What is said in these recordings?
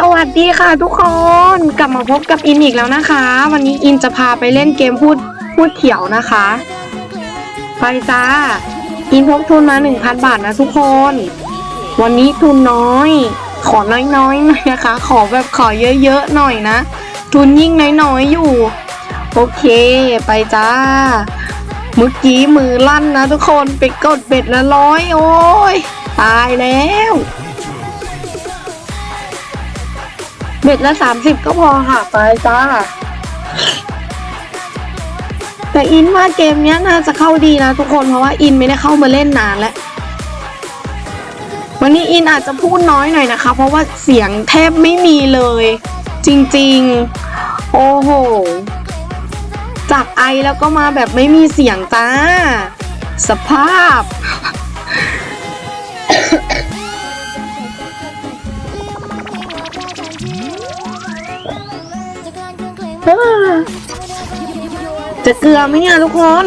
สวัสดีค่ะทุกคนกลับมาพบกับอินอีกแล้วนะคะ วันนี้อินจะพาไปเล่นเกมพูดพูดเขียวนะคะ ไปจ้า อินพกทุนมา 1,000 บาทนะทุกคน วันนี้ทุนน้อย ขอน้อยๆหน่อยนะคะ ขอแบบขอเยอะๆหน่อยนะ ทุนยิ่งน้อยๆอยู่ โอเคไปจ้าเมื่อกี้มือลั่นนะทุกคนไปกดเบ็ดละร้อยโอ้ยตายแล้ว เบ็ดละสามสิบก็พอค่ะไปจ้า แต่อินว่าเกมนี้น่าจะเข้าดีนะทุกคนเพราะว่าอินไม่ได้เข้ามาเล่นนานแล้ว วันนี้อินอาจจะพูดน้อยหน่อยนะคะ เพราะว่าเสียงแทบไม่มีเลย จริงๆ โอ้โห จากไอแล้วก็มาแบบไม่มีเสียงจ้า สภาพ จะเกลือไหมเนี่ยทุกคน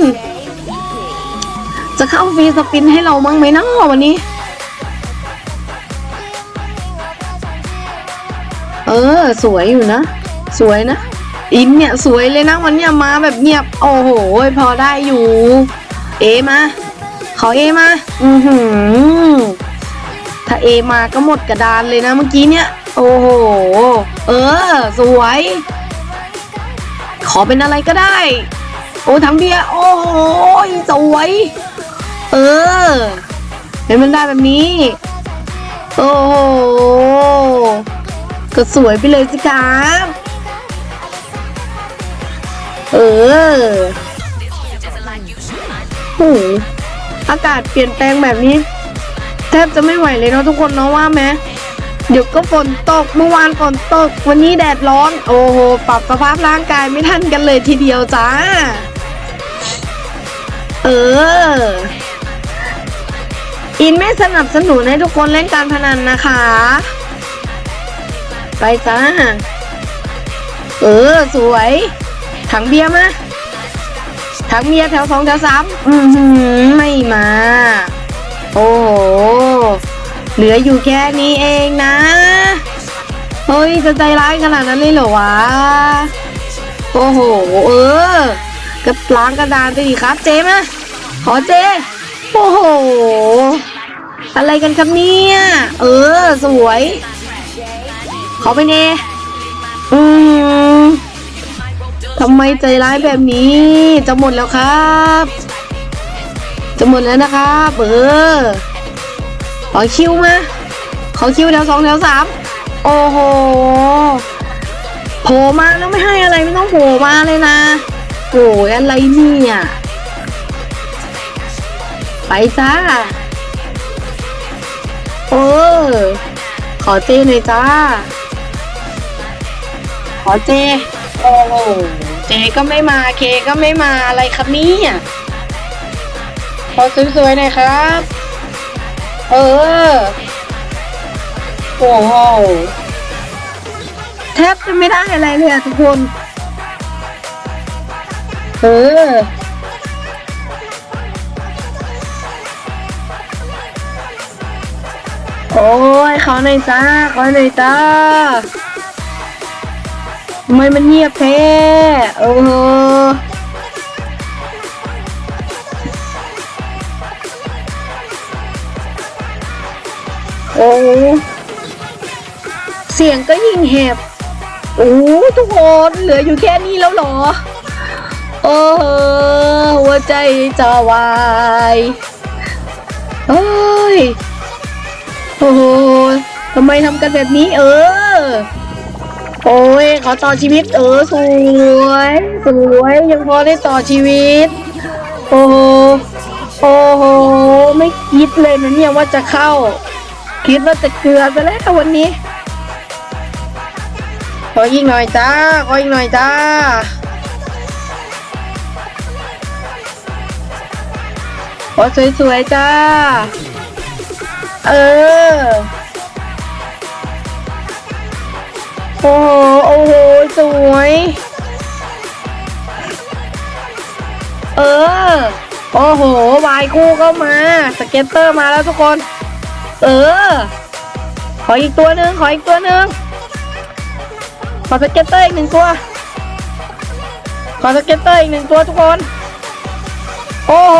จะเข้าฟรีสปินให้เรามั้งไหมนะวันนี้ เออ สวยอยู่นะ สวยนะ อินเนี่ยสวยเลยนะวันเนี้ยมาแบบเงียบ โอ้โห พอได้อยู่ เอมา ขอเอมา อือหือ ถ้าเอมาก็หมดกระดานเลยนะเมื่อกี้เนี่ย โอ้โห เออ สวยขอเป็นอะไรก็ได้ โอ้ทั้งเบียร์โอ้โหสวย เออเป็นมันได้แบบนี้ โอ้โหก็สวยไปเลยสิครับเออโอ้อากาศเปลี่ยนแปลงแบบนี้ แทบจะไม่ไหวเลยเนาะทุกคนเนาะว่าไหมเดี๋ยวก็ฝนตกเมื่อวานฝนตก วันนี้แดดร้อน โอ้โห ปรับสภาพร่างกายไม่ทันกันเลยทีเดียวจ้า เออ อินไม่สนับสนุนให้ทุกคนเล่นการพนันนะคะ ไปจ้า เออ สวย ถังเบียร์มา ถังเบียร์แถวสองแถวสามอือหือไม่มา โอ้โห เหลืออยู่แค่นี้เองนะ เฮ้ย จะใจร้ายขนาดนั้นเลยเหรอวะ โอ้โห เออ ก็ล้างกระดานไปดิครับ เจมาขอเจ โอ้โห อะไรกันครับเนี่ย เออ สวย ขอไปเนอืมทำไมใจร้ายแบบนี้ จะหมดแล้วครับ จะหมดแล้วนะครับเออ ขอคิวมา ขอคิวแถวสองแถวสามโอ้โห โผล่มาแล้วไม่ให้อะไรไม่ต้องโผล่มาเลยนะ โอ้ยอะไรเนี่ย ไปจ้า เออ ขอเจหน่อยจ้า ขอเจ โอ้เจก็ไม่มา เคก็ไม่มาอะไรครับเนี่ยขอสวยๆหน่อยครับ เออ โอ้โหแทบจะไม่ได้อะไรเลยอะทุกคน เออ โอ้ยเขอหน่อยจ้าขอหน่อยจ้าทำไมมันเงียบแท้โอ้โหโอ้เสียงก็ยิ่งแหบ โอ้ทุกคนเหลืออยู่แค่นี้แล้วหรอ อ้โหหัวใจจะวายเฮ้ยโอ้โหทำไมทำกันแบบนี้ เออ โอ้ยขอต่อชีวิต เออ สวย สวย ยังพอได้ต่อชีวิต โอ้โหโอ้โห ไม่คิดเลยนะเนี่ยว่าจะเข้า คิดว่าจะเกลือไปแล้ววันนี้ ขออีกหน่อยจ้า ขออีกหน่อยจ้า อสวยๆจ้า เออ โอ้โห โอ้โห สวย เออ โอ้โห วายคู่ก็มา สเก็ตเตอร์มาแล้วทุกคน เออ ขออีกตัวหนึ่งขออีกตัวหนึ่งขอสเก็ตเตอร์อีกหนึ่งตัว ขอสเก็ตเตอร์อีกหนึ่งตัวทุกคน โอ้โห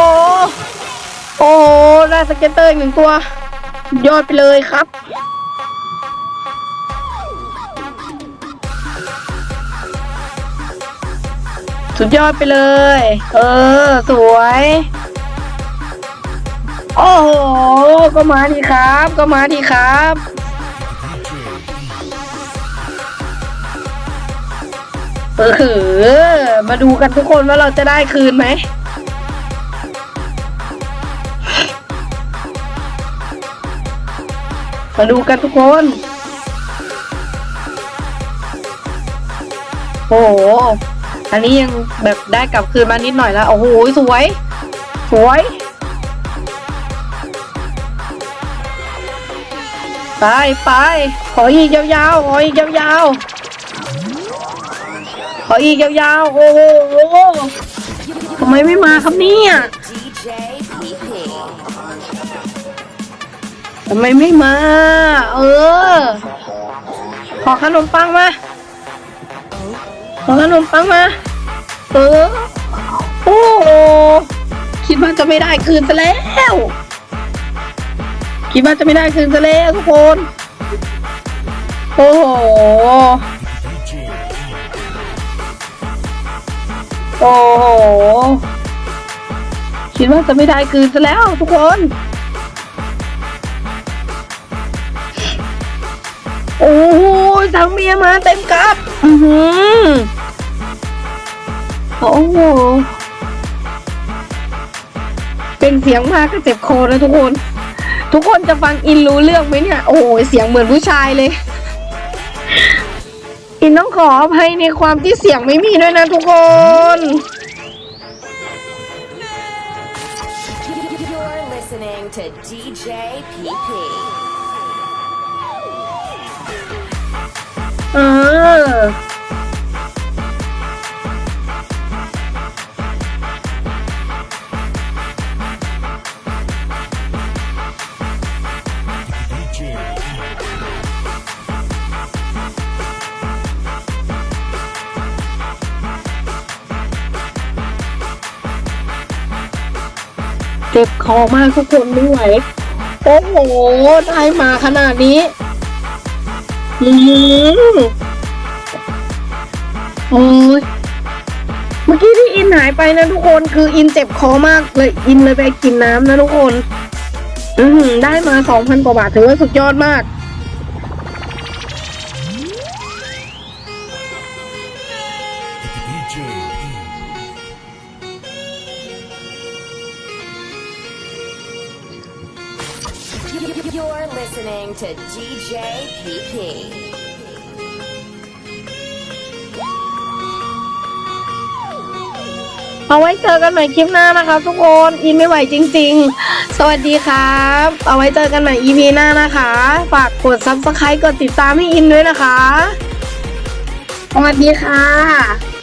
โอ้โหได้สเก็ตเตอร์อีกหนึ่งตัว ยอดไปเลยครับ สุดยอดไปเลย เออ สวย โอ้โห ก็มาดีครับ ก็มาดีครับเออมาดูกันทุกคนว่าเราจะได้คืนไหม มาดูกันทุกคน โอ้โห อันนี้ยังแบบได้กลับคืนมานิดหน่อยแล้ว โอ้โห สวย สวยไปไปขออีกยาวๆขออีกยาวๆขออีกยาวๆโอ้โหทำไมไม่มาครับเนี่ย ทำไมไม่มา เออ ขอขนมปังมา ขอขนมปังมา เออ โอ้โหคิดว่าจะไม่ได้คืนซะแล้ว คิดว่าจะไม่ได้คืนซะแล้วทุกคน โอ้โห โอ้โห คิดว่าจะไม่ได้คืนซะแล้วทุกคน โหทั้งเมียมาเต็มกับอือหือโอ้โห เป็นเสียงมากก็เจ็บคอนะทุกคน ทุกคนจะฟังอินรู้เรื่องไหมเนี่ย โอ้โหเสียงเหมือนผู้ชายเลย อินต้องขออภัยในความที่เสียงไม่มีด้วยนะทุกคน You're listening to DJ PP. อเจ็บคอมากทุกคนไม่ไหวโอ้โห ได้มาขนาดนี้ อืม โอ้ยเมื่อกี้ที่อินหายไปนะทุกคนคืออินเจ็บคอมากเลยอินเลยไปกินน้ำนะทุกคน อือหือได้มาสองพันกว่าบาทถือว่าสุดยอดมาก You're listening to DJ PP. เอาไว้เจอกันใหม่คลิปหน้านะคะ ทุกคนอินไม่ไหวจริง ๆ สวัสดีครับ เอาไว้เจอกันใหม่ EP หน้านะคะ ฝากกด subscribe กดติดตามให้อินด้วยนะคะ สวัสดีค่ะ